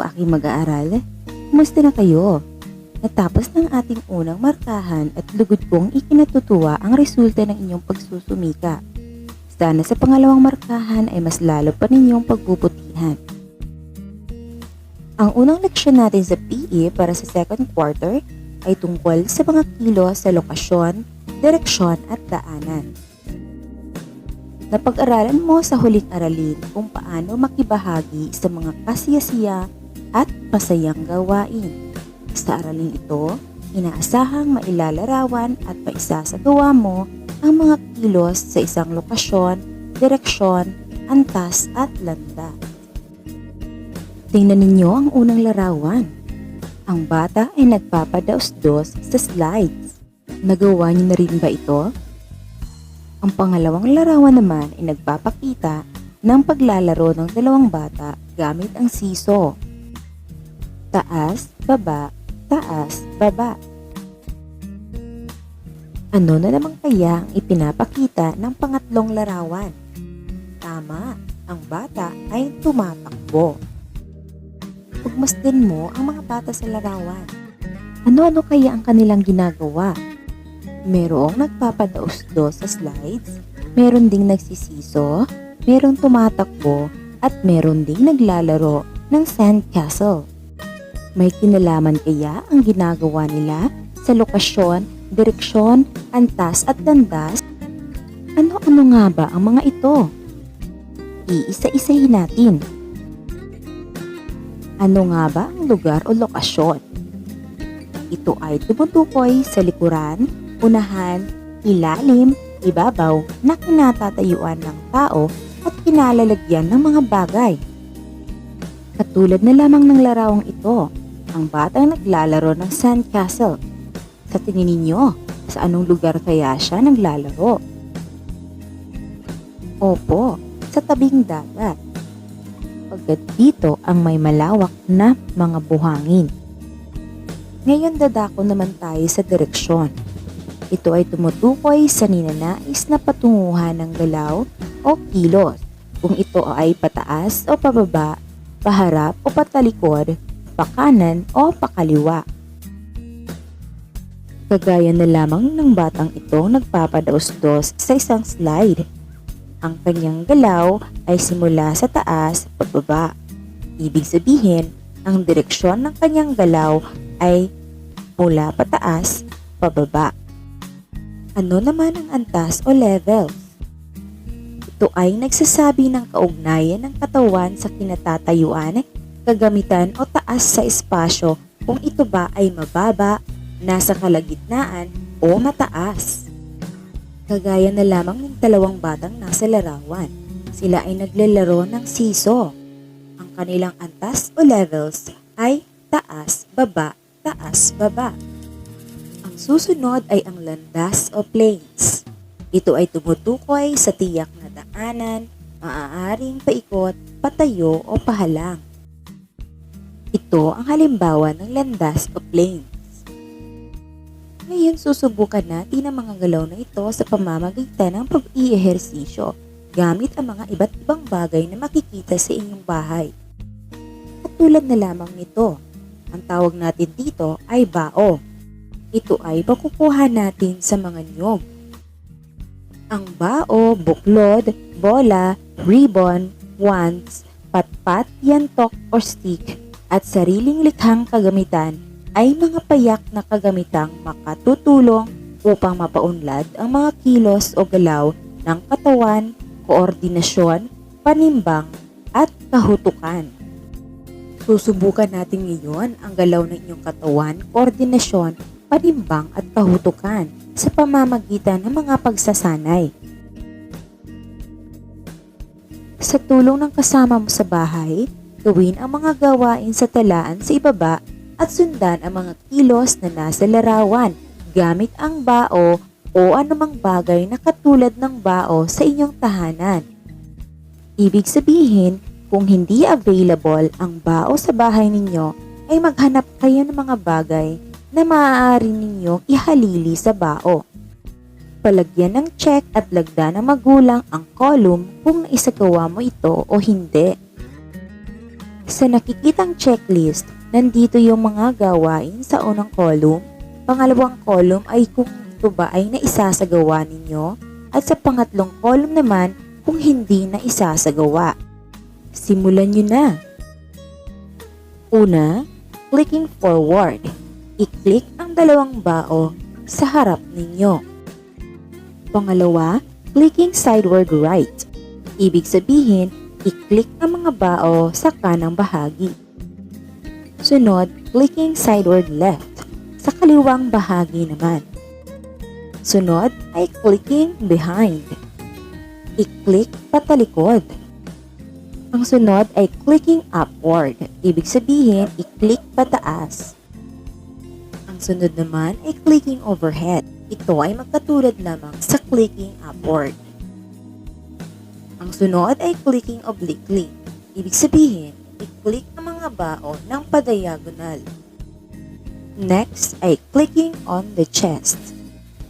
Aking mag-aaral. Kumusta na kayo? Natapos ng ating unang markahan at lugod kong ikinatutuwa ang resulta ng inyong pagsusumika. Sana sa pangalawang markahan ay mas lalo pa ninyong pagbubutihan. Ang unang leksyon natin sa PE para sa second quarter ay tungkol sa mga kilos sa lokasyon, direksyon at daanan. Napag-aralan mo sa huling aralin kung paano makibahagi sa mga kasiyasiya at masayang gawain. Sa aralin ito, inaasahang mailalarawan at maisasagawa mo ang mga kilos sa isang lokasyon, direksyon, antas at landas. Tingnan ninyo ang unang larawan. Ang bata ay nagpapadaos-dos sa slides. Nagawa niyo na rin ba ito? Ang pangalawang larawan naman ay nagpapakita ng paglalaro ng dalawang bata gamit ang siso. Taas, baba, taas, baba. Ano na naman kaya ang ipinapakita ng pangatlong larawan? Tama, ang bata ay tumatakbo. Pagmasdan mo ang mga bata sa larawan. Ano-ano kaya ang kanilang ginagawa? Merong nagpapadaos-dos sa slides, meron ding nagsisiso, merong tumatakbo, at meron ding naglalaro ng sandcastle. May kinalaman kaya ang ginagawa nila sa lokasyon, direksyon, antas at landas? Ano-ano nga ba ang mga ito? Iisa-isahin natin. Ano nga ba ang lugar o lokasyon? Ito ay tumutukoy sa likuran, unahan, ilalim, ibabaw na kinatatayuan ng tao at kinalalagyan ng mga bagay. Katulad na lamang ng larawang ito, ang batang naglalaro ng sandcastle. Sa tingin ninyo, sa anong lugar kaya siya naglalaro? Opo, sa tabing dagat. Pagkat dito ang may malawak na mga buhangin. Ngayon dadako naman tayo sa direksyon. Ito ay tumutukoy sa ninanais na patunguhan ng galaw o kilos. Kung ito ay pataas o pababa, paharap o patalikod, pakanan o pakaliwa. Kagaya na lamang ng batang ito nagpapadaos-dos sa isang slide. Ang kanyang galaw ay simula sa taas pababa. Ibig sabihin, ang direksyon ng kanyang galaw ay mula pataas pababa. Ano naman ang antas o levels? Ito ay nagsasabi ng kaugnayan ng katawan sa kinatatayuan, kagamitan o taas sa espasyo kung ito ba ay mababa, nasa kalagitnaan o mataas. Kagaya na lamang ng dalawang batang nasa larawan. Sila ay naglalaro ng siso. Ang kanilang antas o levels ay taas, baba, taas, baba. Ang susunod ay ang landas o plains. Ito ay tumutukoy sa tiyak na daanan, maaaring paikot, patayo o pahalang. Ito ang halimbawa ng landas o plains. Ngayon susubukan natin ang mga galaw na ito sa pamamagitan ng pag-iihersisyo gamit ang mga iba't ibang bagay na makikita sa inyong bahay. At tulad na lamang nito, ang tawag natin dito ay bao. Ito ay makukuha natin sa mga niyog. Ang bao, buklod, bola, ribbon, wands, patpat, yantok o stick at sariling likhang kagamitan ay mga payak na kagamitang makatutulong upang mapaunlad ang mga kilos o galaw ng katawan, koordinasyon, panimbang at kahutukan. Susubukan natin ngayon ang galaw ng inyong katawan, koordinasyon, panimbang at kahutukan sa pamamagitan ng mga pagsasanay. Sa tulong ng kasama mo sa bahay, gawin ang mga gawain sa talaan sa ibaba at sundan ang mga kilos na nasa larawan gamit ang bao o anumang bagay na katulad ng bao sa inyong tahanan. Ibig sabihin, kung hindi available ang bao sa bahay ninyo, ay maghanap kayo ng mga bagay na maaari ninyong ihalili sa bao. Palagyan ng check at lagda ng magulang ang column kung naisagawa mo ito o hindi. Sa nakikitang checklist, nandito yung mga gawain sa unang column. Pangalawang column ay kung ito ba ay naisasagawa ninyo. At sa pangatlong column naman, kung hindi na isasagawa. Simulan nyo na. Una, clicking forward. I-click ang dalawang bao sa harap ninyo. Pangalawa, clicking sideward right. Ibig sabihin, i-click ang mga bao sa kanang bahagi. Sunod, clicking sideward left. Sa kaliwang bahagi naman. Sunod ay clicking behind. I-click patalikod. Ang sunod ay clicking upward. Ibig sabihin, i-click pataas. Ang sunod naman ay clicking overhead. Ito ay magkatulad lamang sa clicking upward. Ang sunod ay clicking obliquely. Ibig sabihin, i-click ang mga bao ng padiagonal. Next ay clicking on the chest.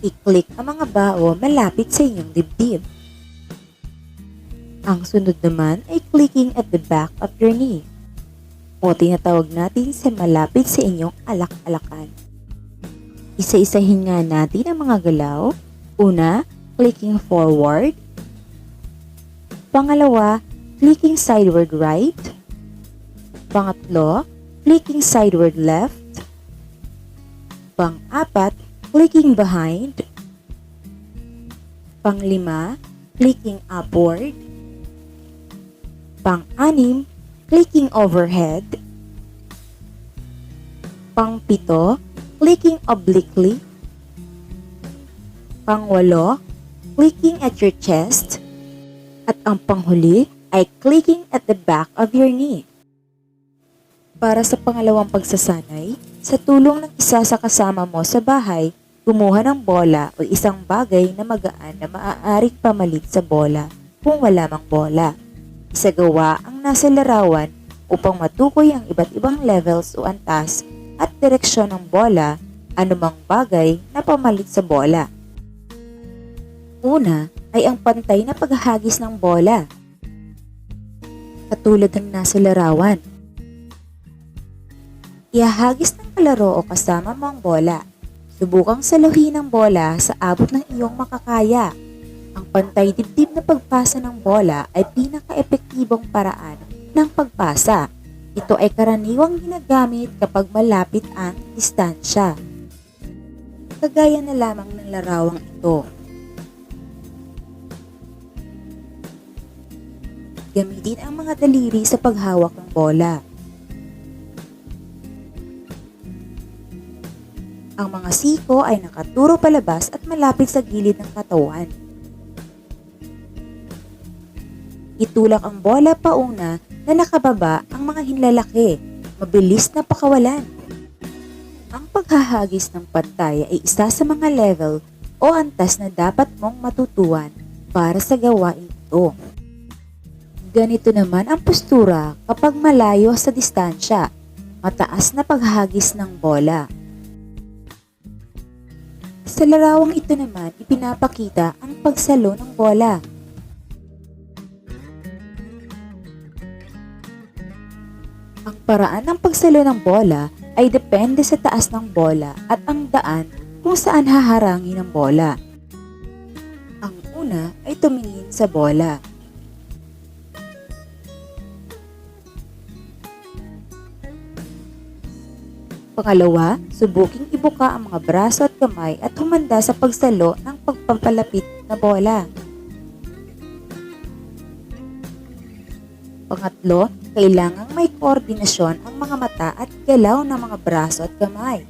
I-click ang mga bao malapit sa inyong dibdib. Ang sunod naman ay clicking at the back of your knee o tinatawag natin sa malapit sa inyong alak-alakan. Isa-isahin nga natin ang mga galaw. Una, clicking forward. Pangalawa, clicking sideward right. Pangatlo, clicking sideward left. Pang-apat, clicking behind. Panglima, clicking upward. Pang-anim, clicking overhead. Pang-pito, clicking obliquely. Pang-walo, clicking at your chest. At ang panghuli ay clicking at the back of your knee. Para sa pangalawang pagsasanay, sa tulong ng isa sa kasama mo sa bahay, kumuha ng bola o isang bagay na magaan na maaaring pamalit sa bola kung wala mang bola. Isagawa ang nasa larawan upang matukoy ang iba't ibang levels o antas at direksyon ng bola anumang bagay na pamalit sa bola. Una ay ang pantay na paghahagis ng bola. Katulad ng nasa larawan. Ihahagis ng kalaro o kasama mo ang bola. Subukang saluhin ang bola sa abot ng iyong makakaya. Ang pantay dibdib na pagpasa ng bola ay pinaka-epektibong paraan ng pagpasa. Ito ay karaniwang ginagamit kapag malapit ang distansya. Kagaya na lamang ng larawang ito. Gamitin ang mga daliri sa paghawak ng bola. Ang mga siko ay nakaturo palabas at malapit sa gilid ng katawan. Itulak ang bola pauna na nakababa ang mga hinlalaki. Mabilis na pakawalan. Ang paghahagis ng pantay ay isa sa mga level o antas na dapat mong matutuan para sa gawain ito. Ganito naman ang postura kapag malayo sa distansya, mataas na paghagis ng bola. Sa larawang ito naman, ipinapakita ang pagsalo ng bola. Ang paraan ng pagsalo ng bola ay depende sa taas ng bola at ang daan kung saan haharangin ang bola. Ang una ay tumingin sa bola. Pangalawa, subuking ibuka ang mga braso at kamay at humanda sa pagsalo ng pagpapalapit na bola. Pangatlo, kailangang may koordinasyon ang mga mata at galaw ng mga braso at kamay.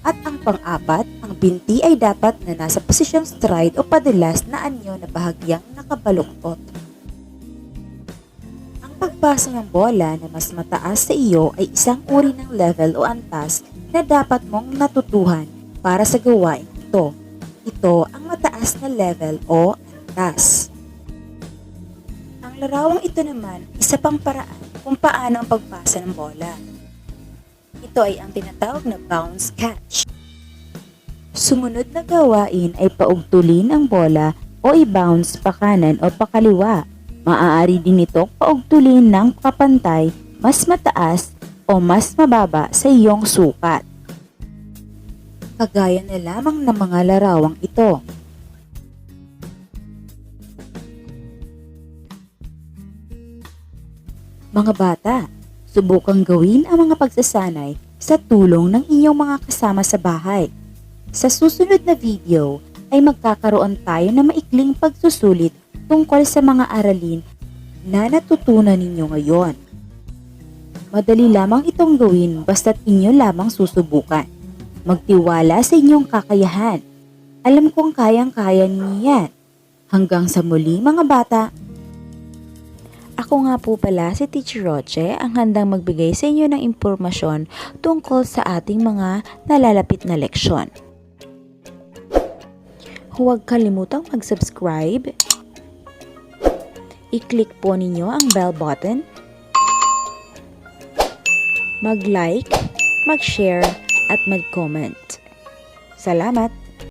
At ang pang-apat, ang binti ay dapat na nasa posisyong stride o padulas na anyo na bahagyang nakabaluktot. Ang pagpasa ng bola na mas mataas sa iyo ay isang uri ng level o antas na dapat mong natutuhan para sa gawain ito. Ito ang mataas na level o antas. Ang larawang ito naman, isa pang paraan kung paano ang pagpasa ng bola. Ito ay ang tinatawag na bounce catch. Sumunod na gawain ay paugtulin ang bola o i-bounce pa kanan o pa kaliwa. Maaari din itong paugtulin ng kapantay mas mataas o mas mababa sa iyong sukat. Kagaya na lamang ng mga larawang ito. Mga bata, subukang gawin ang mga pagsasanay sa tulong ng inyong mga kasama sa bahay. Sa susunod na video ay magkakaroon tayo ng maikling pagsusulit tungkol sa mga aralin na natutunan ninyo ngayon. Madali lamang itong gawin basta't inyo lamang susubukan. Magtiwala sa inyong kakayahan. Alam kong kayang-kaya niyo yan. Hanggang sa muli mga bata. Ako nga po pala si Teacher Roche ang handang magbigay sa inyo ng impormasyon tungkol sa ating mga nalalapit na leksyon. Huwag kalimutang mag-subscribe. I-click po ninyo ang bell button. Mag-like, mag-share, at mag-comment. Salamat!